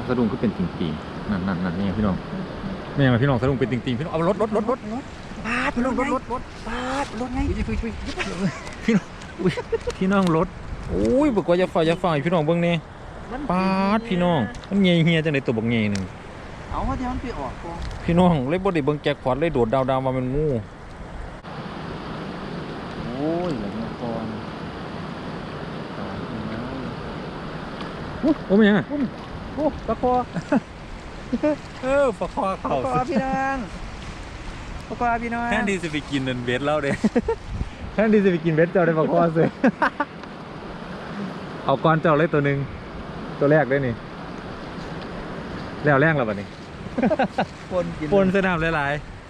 เอาสะดุ้งก็เป็นติ่งๆนั่นนั่นนั่นนี่พี่น้องไม่ยังไงพี่น้องสะดุ้งเป็นติ่งๆพี่น้องเอารถรถรถรถปาดพี่น้องรถรถรถปาดรถไงพี่น้องอุ้ยพี่น้องรถโอ้ยบอกว่าจะฝ่ายจะฝ่ายพี่น้องเบิ่งนี่ปาดพี่น้องมันเงียเฮียจังไดตัวบักเงียหนึงเอาว่าเดี๋ยวมันไปออกกองพี่น้องเลยบ่ได้เบิ่งแจ็คพอตเลยโดดดาวดาวมาเป็นงูโอ้ยเหลือเงินก่อนโอ้โอ้ไม่ยังอะ โอ้ตะคอเออปลาคอตะเขาคอพี่น้องตะคอพี่น้องแทนที่จะไปกินนันเบสเล่าเด้แทนที่จะไปกินเบสเจ้าได้ปลาคอเลยเอาก้อนเจ้าเลยตัวหนึ่งตัวแรกได้นี่ แล้วแรงแล้วบัดนี้คนกินปนสนามหลายๆ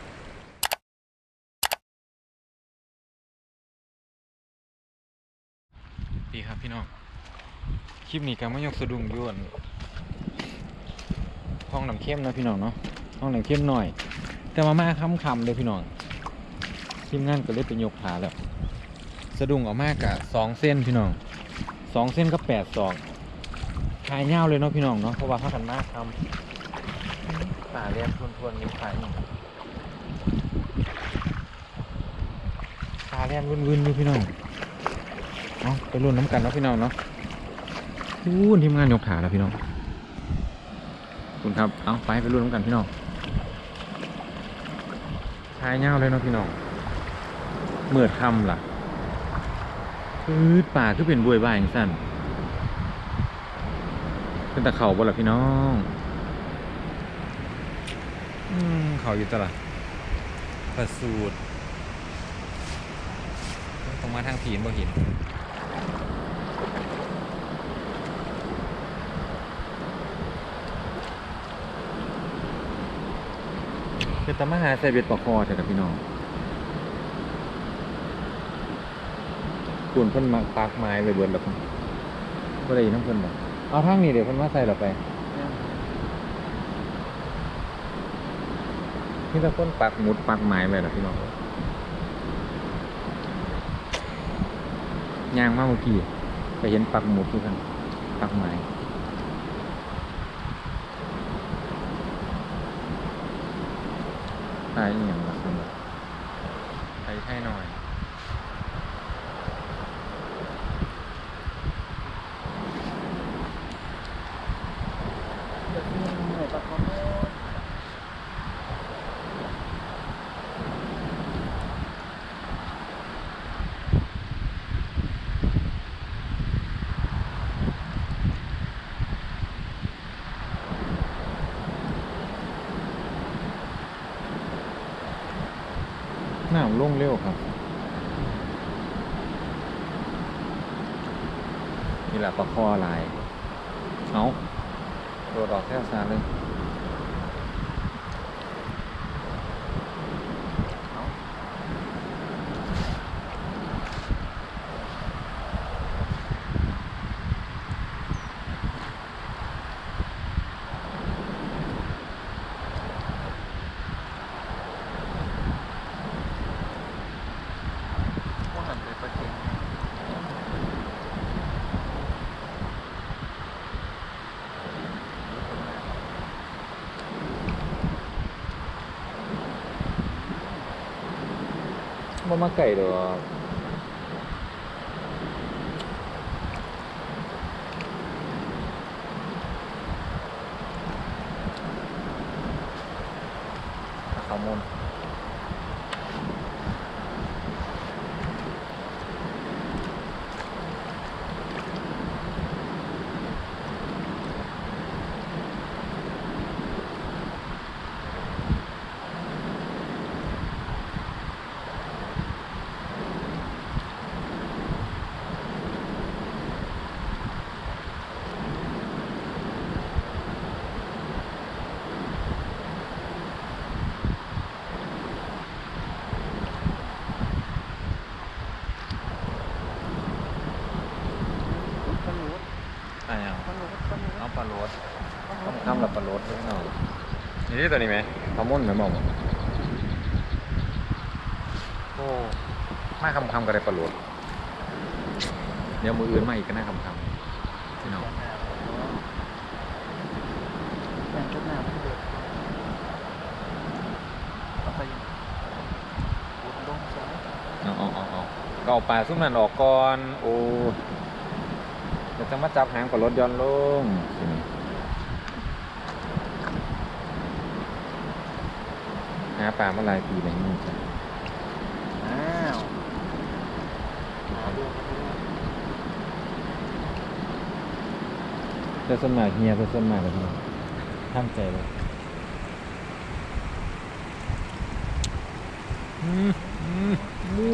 ดีครับพี่น้องคลิปนี้ก็มายกสะดุ้งอยวน ห้องน้ำเข้มนะพี่น้องเนาะห้องน้ำเข้มหน่อย แต่มาม่าค่ำคำๆเลยพี่น้องทีมงานก็เลยไปยกขาแล้วสะดุ้งออกมากะสองเส้นพี่น้องสองเส้นก็แปดสองขายเงาเลยเนาะพี่น้องเนาะเพราะว่าพักกันมากคำป่าเรียนทวนทวนๆมีขายนี่ป่าเรียนวุ่นๆอยู่พี่น้องเอาไปรุ่นน้ำกันเนาะพี่น้องเนาะอู้นทีมงานยกขาแล้วพี่น้อง คุณครับ เอาไปไปรุ่นน้ำกันพี่น้องขายเงาเลยเนาะพี่น้องเมื่อคำล่ะพืดป่าคือเป็นบวยบ้าอย่างสั้นเป็นตะเข่าบ่ล่ะพี่น้องอืมเขาอยู่ตลาดประสูตรตรงมาทางผีนบ่เห็น เป็นตะมาหาใส่เบ็ดปลาคอใช่กับพี่น้องคุณเพิ่นมาปากไม้ไปเบิดแล้วเพิ่นบ่ได้ยินน้ำเพิ่นบ่เอาทางนี้เดี๋ยวเพิ่นมาใส่เราไปนี่ถ้าคนปักหมุดปักไม้ไปล่ะพี่น้องยางมากเมื่อกี้ไปเห็นปักหมุดอยู่กันปักไม้ ตายอหย่างละคนใช้ให้หน่อย ตะคอ ห น้าลงเร็วครับ นี่แหละปลาคอลาย เอาตัวดออกแค่ซาเลย พวกหันไปประเทศ บ่มาไก่ด อกขาวมนอะยังขนมขนมเอาปลาโรสต้องทำแบบปลาโรสด้วยเนาะนี่ตัวนี้ไหมขาวมนไหมมองโอ้มาคำคำๆก็ได้ปลาโรสเดี๋ยวมืออื่นมาอีกก็น่าคำคำๆพี่น้องแบ่งกันหน้าไม่เดือดเอาไปบุดลงซ้ายเอาเอาเอาเอาก็เอาปลาซุ้มนั่นออกก่อน โอ้เดี๋ยว จะมาจับหางกับรถย้อนลงสิหาปลาเมื่อไรปีไหนนี่จ้ะอ้าวหาดูกันด้วยแต่ส่วนมากเฮียแต่ส่วนมากแบบนี้ท่ามใจเลยอืมอืมอู้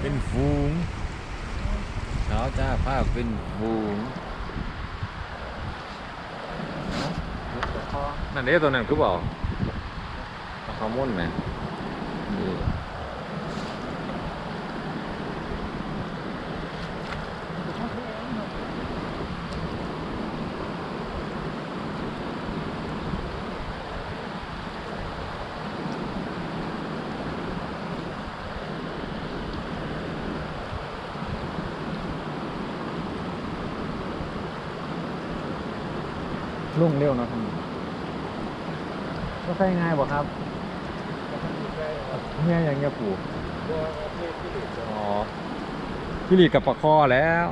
เป็นฝูง เขาจ้าภาพเป็นฝูงบุดกับคอนั่นเด้ตัวนั้นคือเปล่าเอาข้าวมุ่นไหม นี่ลุ่งเร็วเนาะท่านก็ใช่ง่ายบ่ครับเฮียอย่างเงี้ยปู่อ๋อพี่หลีดกับปลาคอแล้ว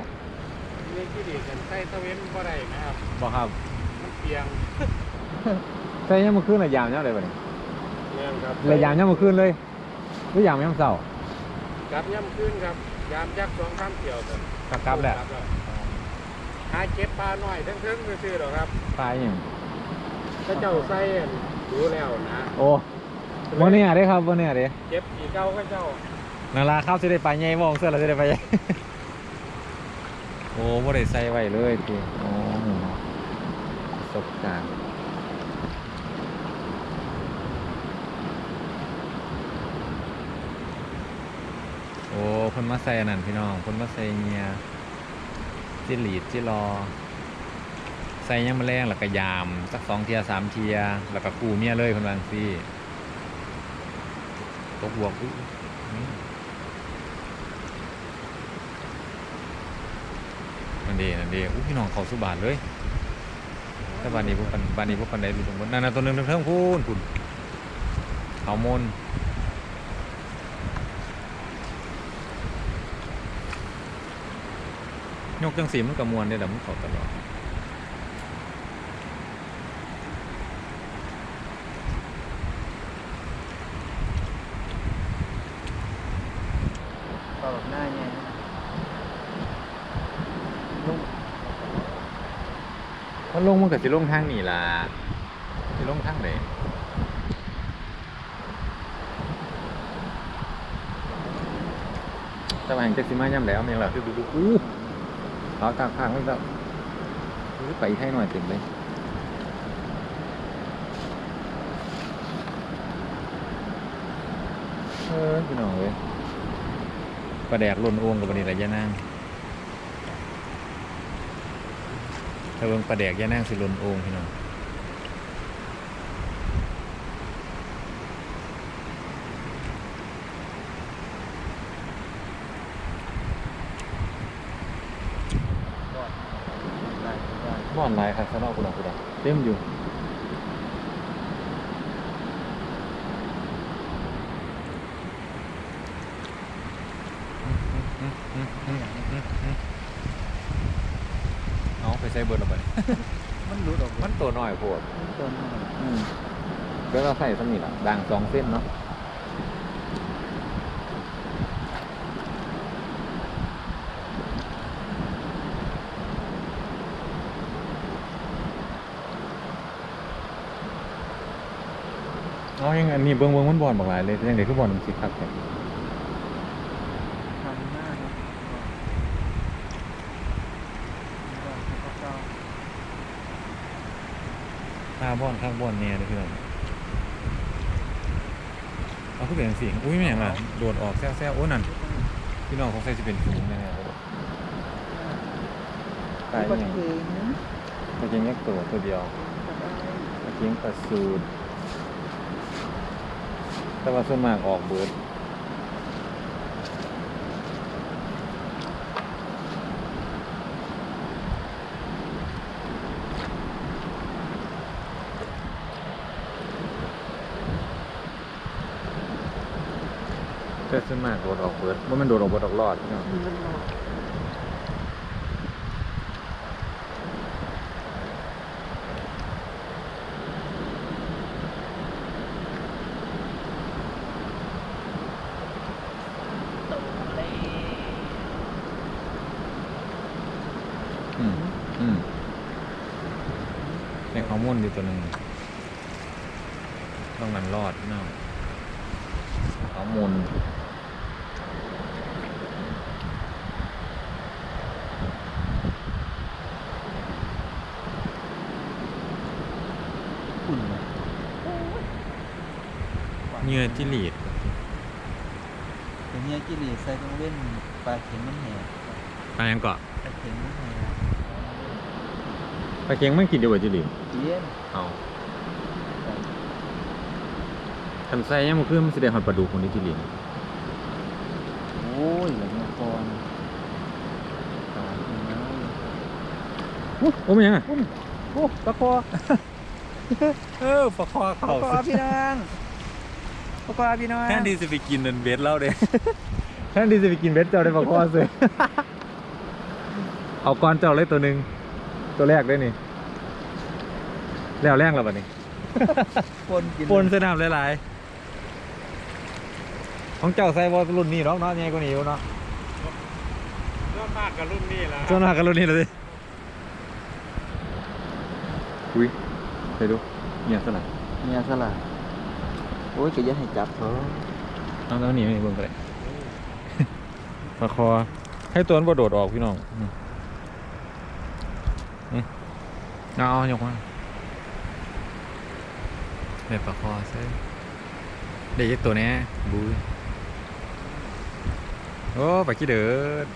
นี่ที่ดีกันใต้ตะเวนบ่ได้นะครับบ่ครับ มันเปียงใช่ยังมาขึ้นระยามเนี่ยเลยบ่เนี่ยเนี่ยครับระยามยังมาขึ้นเลยหรือยามยังเศร้า กลับย่ำขึ้นครับ ยามจักสองสามเที่ยวกันกลับกลับแหละ หาเก็บปลาหน่อยทั้งเทิงๆซื่อๆหรอกครับตายยังถ้าเจ้าใส่อันดูแล้วนะโอ้วันนี้ได้ครับวันนี้เด้เก็บกี่เก้าก็เจ้านาราครับสิได้ไปใหญ่บ่ของเสื้อเราสิได้ไปใหญ่ โอ้บ่ได้ใส่ไว้เลยพี่โอ้ประสบการณ์โอ้คนมาใส่อันนั่นพี่น้องคนมาใส่เงีย จิหลีดจิรอ ใส่ยังมาแรงแล้วก็ยาม สักสองเทียสามเทีย แล้วก็กูเมียเลยคนวาจั่งซี่ตกบวกอุ๊ยนี่นั่นดีนั่นดีอุ้ยพี่น้องเขาสุบานเลยแต่บ้านนี้พวกกันบ้านนี้พวกกันได้รู้ตรงบนนั่นน่ะตัวหนึงเทิงๆพูนพูนเขามน ยกจังสีมันกระมวลได้แต่มันเขาตลอดต่อแบบหน้าไงลุงถ้าลงมันก็สิลงทางนี่ล่ะสิลงทางไหนแต่ว่าแห่งจักสิมาย่ำแล้วแม่งล่ะคือดูดูอู้ เขาตากผ้างมันแบบไปให้หน่อยเต็มเลยเออพี่น้องเว้ยประแดกล่นอ้วงกับวันนี้ระยะนั่งถ้าเบิ่งประแดกยะนั่งสิล่นอ้วงพี่น้อง ก่อนได้ ได้บ่อนลายครับซะเนอกกูดอกกูดอกเต็มอยู่เอาไปใส่เบิร์ดแล้วไปมันรู้ดอกมันตัวน้อยโพดมันตัวน้อย อืมเดี๋ยวเราใส่สมิธอะด่างสองเส้นเนาะเอายังอันนี้เบิ้งเบิ้งมันบอลบอกหลายเลยยังเด็กคือบอลมันสิครับเนี่ยทำหน้าเนาะก่อนก่อนเก้าข้าบอลข้างบอลเนี่ยเลยพี่น้องเอาขึ้นเป็นสีอุ้ยไม่อย่างล่ะโดดออกแซ่วๆโอ้นั่นพี่น้องของใส่จะเป็นฝูงแน่ๆเลยตายปลาอย่างเค็งตะเกียงแยกตัวตัวเดียวตะเกียงปลาสูด แต่ว่าส่วนมากออกเบิดแต่ส่วนมากโดดออกเบิดว่ามันโดดออกเบิดออกรอดเนาะ ในข้อมูลอยู่ตัวหนึ่งต้องมันรอดเนาะข้อมูลเหงื่อจิลีดเป็นเนี้ยกิริใส่ต้องเว้นปลาเข็มมันแหกไปยังเกาะ ปลาเข็มมันแหก ไปเก่งไม่กินเดียวกับจิลีดเย็นเอาคันใส่ยังมันคือมันแสดงหัดปลาดูคนที่จิลีดโอ้ยเหลือเงี้ยก่อนตายแล้วโอ้โอ้ไม่ยังอะโอ้ปลาคอเออปลาคอปลาคอพี่น้องปลาคอพี่น้องแทนที่จะไปกินนันเบสเล่าเด้แทนที่จะไปกินเบสเจ้าได้ปลาคอเลยเอาก้อนเจ้าเลยตัวหนึ่ง ตัวแรกได้นี่ แล้วแรงแล้วบัดนี้ ปนกินปนสนามหลายๆ ของเจ้าใส่บอลรุ่นนี้เนาะเนาะใหญ่กว่านี้อยู่เนาะเริ่มมากกับรุ่นนี้แล้วส่วนมากกันรุ่นนี้เลยอุ้ยไปดูเนี่ยสลัดเนี่ยสลัดโอ้ยก็อยังให้จับเขาเอาแล้วหนีไม่เบิ่งไปเลยปลาคอให้ตัวนั้นบ่โดดออกพี่น้องอืมนี่ เอาเอยกมาเด็ดปลาคอซิเด็กตัวนี้บุยโอ้ปลาขี้เดือด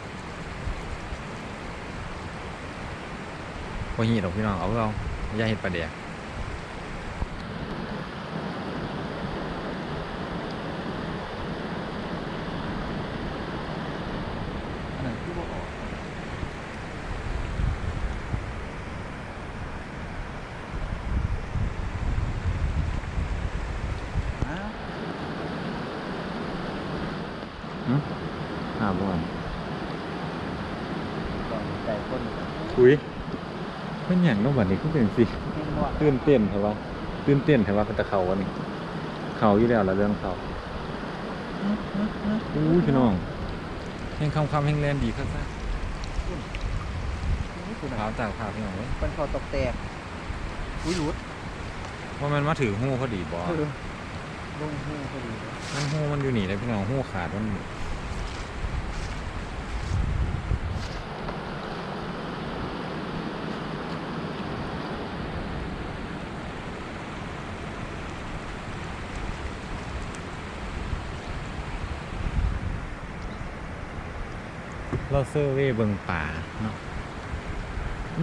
พอหีดออกพี่น้องเอาเราอย่าเห็ดปลาเดียอันนั้นคือบ่ออกอ้าว ห้าบ่อนก่อนใจคนอุ้ยเป็นอย่างเน้องบัดนี้ก็เป็นสิเห็นว่าตื่นเต้นใช่ปะตื่นเต้นใช่ปะเป็นตะเขาวันนี้เขาอยู่แล้วละเรื่องเขาอู้ยพี่น้องแห่งคำคำแห่งแลนดีครับนะขาวจากขาวพี่น้องเว้ยเป็นคอตกแตกอุ้ยหลุดว่ามันมาถือหูพอดีบอเออ ลงหูพอดีมันหูมันอยู่หนีเลยพี่น้องหูขาดมันเราเซอร์เวยเบิงป่าเนาะ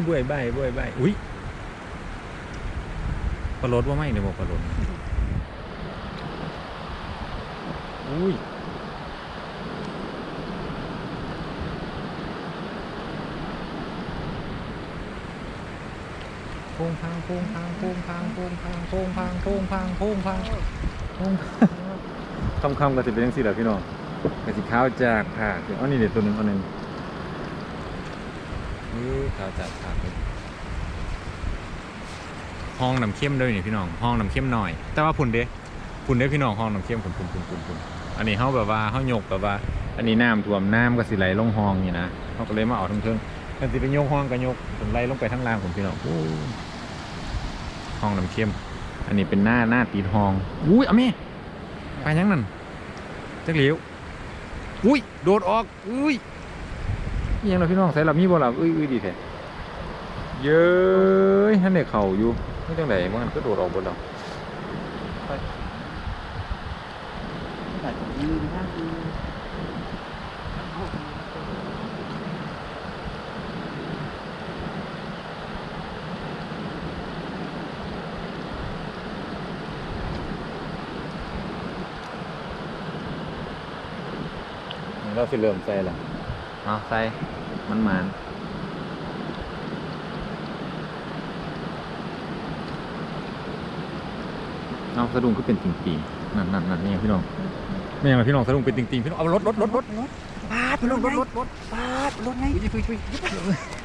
บวยใบบวยใบอุ้ยปลาลดว่าไม่เดี๋ยบอกปลาลด อุ้ยโงพังพค้งพังพค้งพังพค้งพังพค้งพังพค้งพังพค้งพังพค้งคำคำก็จะเป็นยังสี่เหรอพี่น้องกระสิข้าวจากผ่าอ๋อนี่เด็ดตัวหนึ่งตัวนึงนี่ข้าวจากผ่าห้องน้ำเข้มด้วยนี่พี่น้องห้องน้ำเข้มหน่อย แต่ว่าผุนเด้ผุนเด้พี่น้องห้องน้ำเข้มผุนผุนผุนผุนผุน อันนี้เขาแบบว่าเขายกแบบว่า อันนี้น้ำท่วมน้ำก็สิไหลลงห้องนี่นะเขาก็เลยมาเอาทั้งเทิงกันสิไปยกห้องก็ยกจนไหลลงไปทั้งล่างผมพี่น้องห้องน้ำเข้ม อันนี้เป็นหน้าหน้าตีนห้องอุ้ยเอาแม่ไปยังนั่นจักเหลียวอุ้ยโดดออกอุ้ยยังเราพี่น้องใส่หลับมีบ่หลับอุ้ยอุ้ยดีแท้เย้ยท่านเด็กเข่าอยู่ไม่จังไหนมันก็โดดออกบนเรา ตัดยืนห้างยืน เรา สิเริ่มใส่ละเอาใส่มันมันเอาสะดุ้งก็เป็นติ่งๆนั่นนั่นนั่นนี่พี่น้องไม่ยังไงพี่น้องสะดุ้งเป็นติงๆพี่น้องเอารถรถรถรถปาดพี่น้องรถรถรถปาดรถไงพี่พี่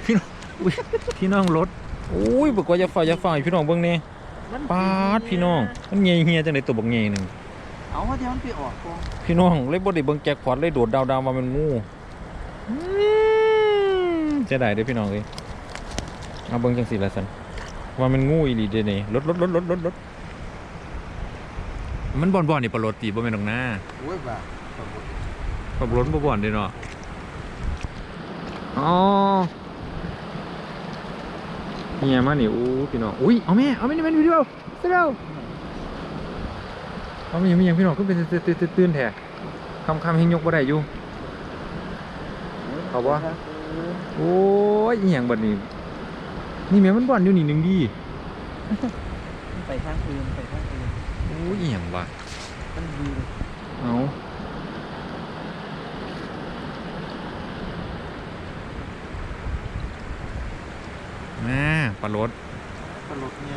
พี่น้องอุ้ยพี่น้องรถอุ้ยบอกว่าจะฝ่ายจะฝ่ายพี่น้องเบิ่งนี่ปาดพี่น้องมันเงียเฮียจังไดตัวบักเงียหนึง เอาว่าเดี๋ยวมันไปออกกองพี่น้องเลยบ่ได้เบิ่งแจ็คพอตเลยโดดดาวๆมาเป็นงูจะได้เด้อพี่น้องเอ้ยเอาเบิ่งจังซี่ละซั่นว่ามันงูอีหลีเด้นี่รถรถรถรถรถรถมันบ่อนๆนี่ปลาโรตีบ่แม่นดอกนะโอ้ยบ่าขับรถมาบ่อนเด้เนาะอ๋อเฮียมานี่อู้พี่น้องอุ้ยเอาแม่เอาแม่นี่ม่นวิดีโอเสร็จแล้ว เอาไม่ยังไม่ยังพี่น้องก็เป็นตื่นๆแท้คำคำๆเฮงยกบ่ได้อยู่เอาวะโอ้ยอีหยังบัดนี้ นี่แม่มันบ่อนอยู่นี่หนึงดีไปทางอื่นไปทางอื่นโอ้ยอีหยังวะมันดีเอาแม่ปลาโรดตลกไง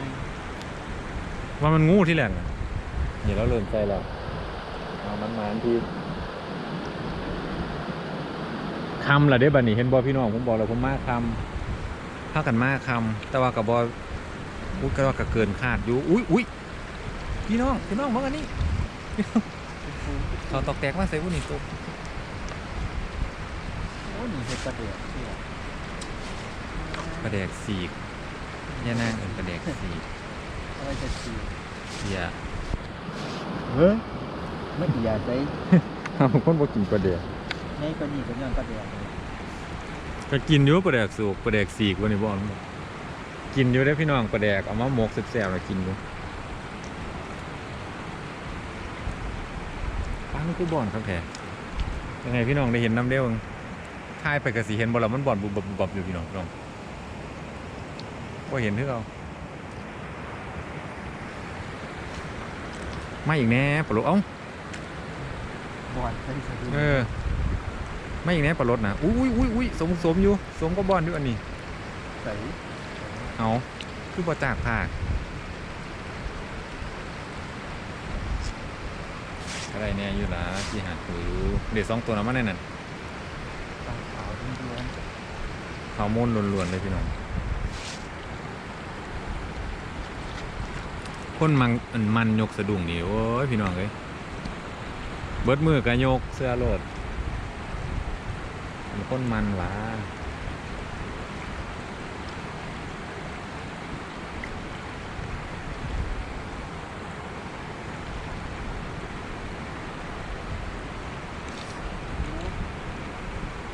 ว่ามันงูที่แหลกน่ะ นี่เราเริ่มใจแล้วเอามันมาทีคำล่ะเด้บัดนี้เห็นบอพี่น้องผมบอกแล้วผมมาคำถ้ากันมาคำแต่ว่ากับบออุ้ยก็ว่าก็เกินคาดอยู่อุ้ยอุ้ยพี่น้องพี่น้องมองอันนี้เขาตอกแตกมาใส่วุ้นนี่ตกโอ้หนีเห็ดประเดี๋ยวเที่ยวปลาแดกสีกย่านางเอินปลาแดกสีกเอาไว้จะสีเสีย เฮ้ยไม่อียาใจเอาคนบ่กินปลาแดกไงก็นี่ก็ย้อนประเดี๋ยวก็กินอยู่ปลาแดกสูกปลาแดกสีกวันนี้บ่อนกินอยู่ได้อพี่น้องปลาแดกเอามาหมกแซ่บๆแล้วกินอยู่ป้านี่คือบ่อนครับแท้ยังไงพี่น้องได้เห็นน้ำเด้วถ่ายไปก็สิเห็นบ่ล่ะมันบ่อนบุบบับบุบบับอยู่พี่น้องพี่น้องบ่เห็นคือเอา มาอีกแน่ปลาโลดเอ้าบอดใส่สะดุ้งเออมาอีกแน่ปลาโลดนะอุ้ยอุ้ยอุ้ยสมสมอยู่สมก็บ่อนอยู่อันนี้ใส่เอาคือบ่จากภาคอะไรเนี่ยอยู่ละที่หาดหูอยู่เด็ดสองตัวน้ำมันในนั่นตาขาวทั้งเดือนฮอร์โมนล้วนๆเลยพี่น้อง คนมันอันมันยกสะดุ้งนี่โอ้ยพี่น้องเอ้ยเบิดมือก็ยกเสื้อโลดเป็นคนมันหวา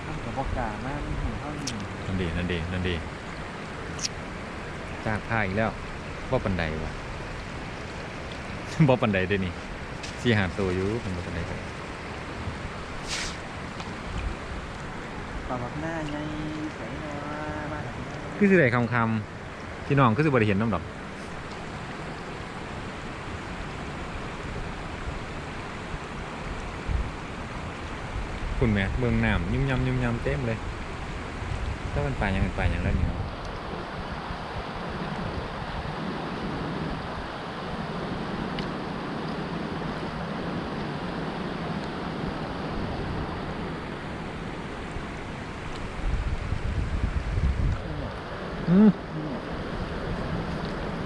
ทำกับบอกกล้ามากมันหูเท่านี้นั่นดีนั่นดีนั่นดีจากภาคอีกแล้วบ่ปันไดวะ บ่ปันไดเด้อนี่สีหาดตัวอยู่เป็นบ่ปันไดกันปลาบักหน้าไงใส่หน่อยมาหาคือสิได้คำคำๆพี่น้องคือสิบ่ได้เห็นน้ำดอกคุณแม่เมืองน้ำยุ่มยำยุ่มยำเต็มเลยถ้ามันไปยังมันไปยังแล้วนี่เนา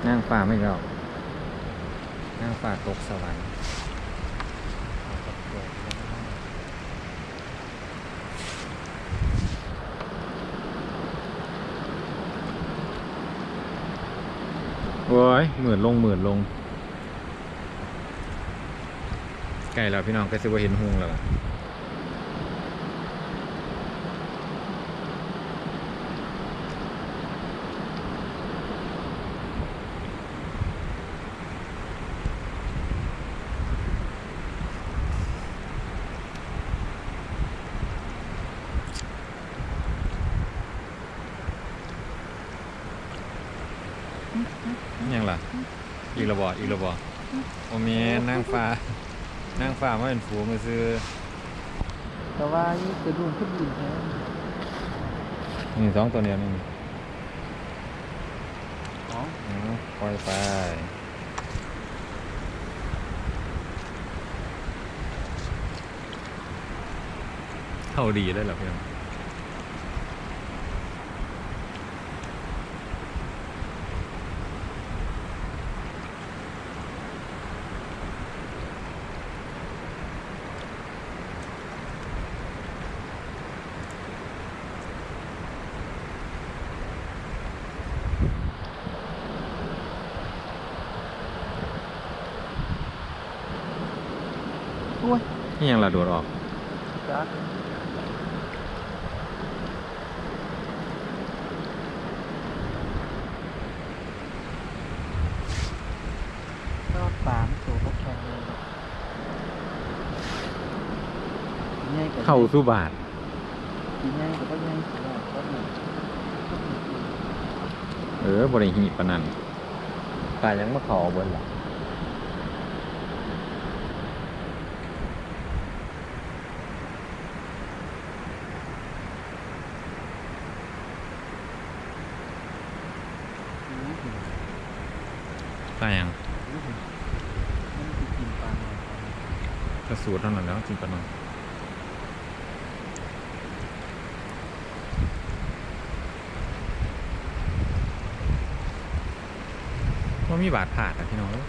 นางฟ้าไม่ก็นางฟ้าตกสวรรค์โอ้ยหมื่นลงหมื่นลงใกลแล้วพี่น้องก็จะว่าเห็นหุงแล้ว อีกระบออีกระบอโอเมนนางฟ้านางฟ้ามาเป็นฝูงมาซื้อแต่ว่านี่กระดุมขึ้นดินแท้นี่สองตัวเดียวนี่อ๋อเอาปล่อยไปเข้าดีเลยเหรอพี่น้ องนี่ยังละโดดออกจักก็ปามตัวก็แข็งเลยง่ายกว่าเข้าสู้บาทกินง่ายกว่าก็ง่ายกว่าก็หนึ่งเออบริหีปานนันปลายังมาขอเบิ้ลล่ะ รู้ถึง ปลายัง รู้ถึงมันคือกินปลาหน่อย กระสูดเท่านั้นแล้วจริงปะน้องว่ามีบาดผ่าดอะพี่น้องเอ้ย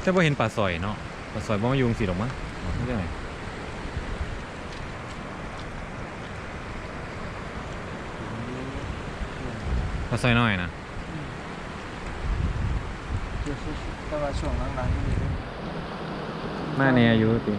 แต่พอเห็นปลาสอยเนาะปลาสอยบ่มายุงสีหรอกมั้งไม่ใช่ไหมปลาสอยน้อยนะ เดี๋ยวแต่ว่า ช่วงหลังๆนี่มาในอายุติ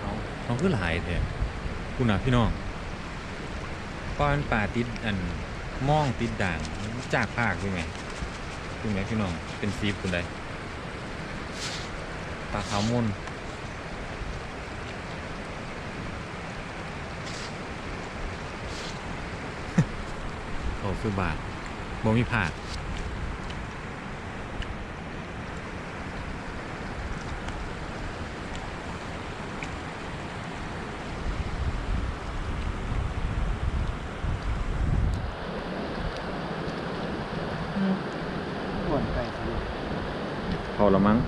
เอาเอาคือหลายแท้คุณน่ะพี่น้องป้อนป่าติดอันมองติดด่างจากภาคด้วยไง คุณแม่พี่น้อง เป็นซีฟคุณใดปลาขาวมุนโอ้คือบาทบ่มีผาด ส่วนไก่สิ เขาละมั้ง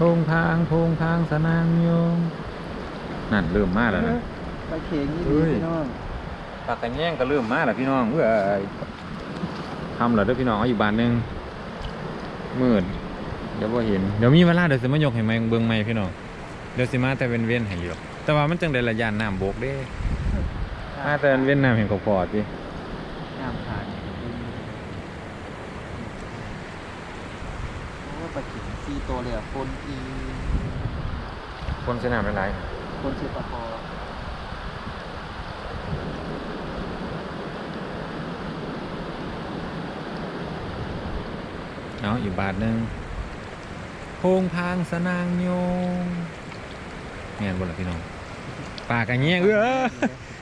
ทงทางทงทางสนางโยงนั่นเริ่มมาแล้วนะปลาเข็งนี่เฮ้ดียพี่น้องปากกันแย่งก็เริ่มมาแล้วพี่น้องเว้ยทำเหรอเด้อพี่น้องเอาอีกบานหนึงมืดเดี๋ยวพอเห็นเดี๋ยวมีเวลาเดี๋ยวสิมายกให้ไหมเบิ่งไหมพี่น้องเดี๋ยวสิมาแต่เป็นเว้นให้อยู่หรอกแต่ว่ามันจังได้ระยานน้ำโบกเด้มาแต่เว้นน้ำเห็นขอบๆพี่ งามผ่านโอ้ปลาเข็งซี ตัวเลยอะคนอีคนสนามเป็นไรคนชื่อปลาคอเอาอีกบาทหนึ่งโพงพางสนางโยงแง่นบนละพี่น้องปากกันแย่งเออ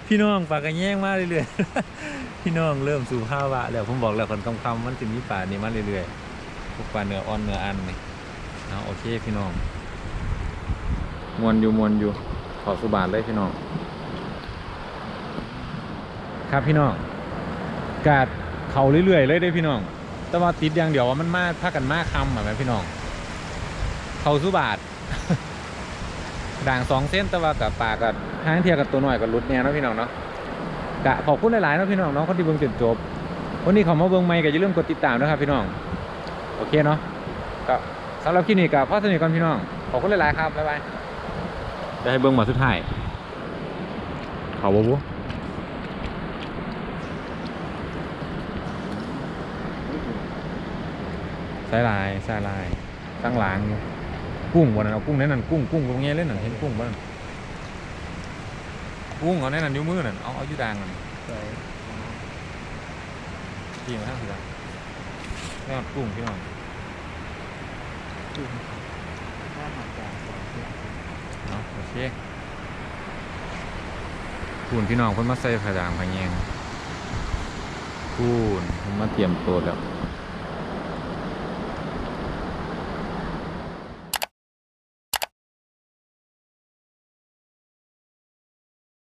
พี่น้องปากกันแย่งมาเรื่อยๆ พี่น้องเริ่มสู่ภาวะแล้วผมบอกแล้วคนคำคำๆมันจะมีป่านี้มาเรื่อยๆพวกปลาเนื้ออ่อนเนื้ออันนี่ เอาโอเคพี่น้องมวนอยู่มวนอยู่ขอสุบาทเลยพี่น้อง ครับพี่น้องกาดเขาเรื่อยๆเลยเด้พี่น้อง แต่ว่าติดอย่างเดียวว่ามันมาถ้ากันมากคำแม่พี่น้อง เขาสุบาทด่างสองเส้นแต่ว่ากับปากกับห้างเทียกับตัวหน่อยกับรุดเนี่ยนะพี่น้องเนาะกะขอบคุณหลายๆนะพี่น้องเนาะคนที่เบิ่งจนจบวันนี้ขามาเบิ่งไม่ก็อย่าลืมกดติดตามนะครับพี่น้อง โอเคเนาะก็ สำหรับคลิปนี้กับพ่อสนิทก่อนพี่น้อง ขอบคุณหลาย ๆ ครับ บ๊ายบาย ได้ให้เบิ่งมาสุดท้ายเขาบ่บุสายลายสายลายตั้งหลางอยู่กุ้งวันนั้นเอากุ้งแน่นั่นกุ้งกุ้งตรงเงี้ยเล่นนั่นเห็นกุ้งบ้านกุ้งเอาแน่นั่นนิ้วมือนั่นเอาเอาอยู่ด่างนั่นสวยพี่มาทั้งสิละแน่นกุ้งพี่น้อง จริงน่าหากจานสองเที่ยงเนาะโอเคคุณพี่น้องเพิ่นมาใส่ผ้าด่างผาแยงพูนมาเตรียมตัวแล้ว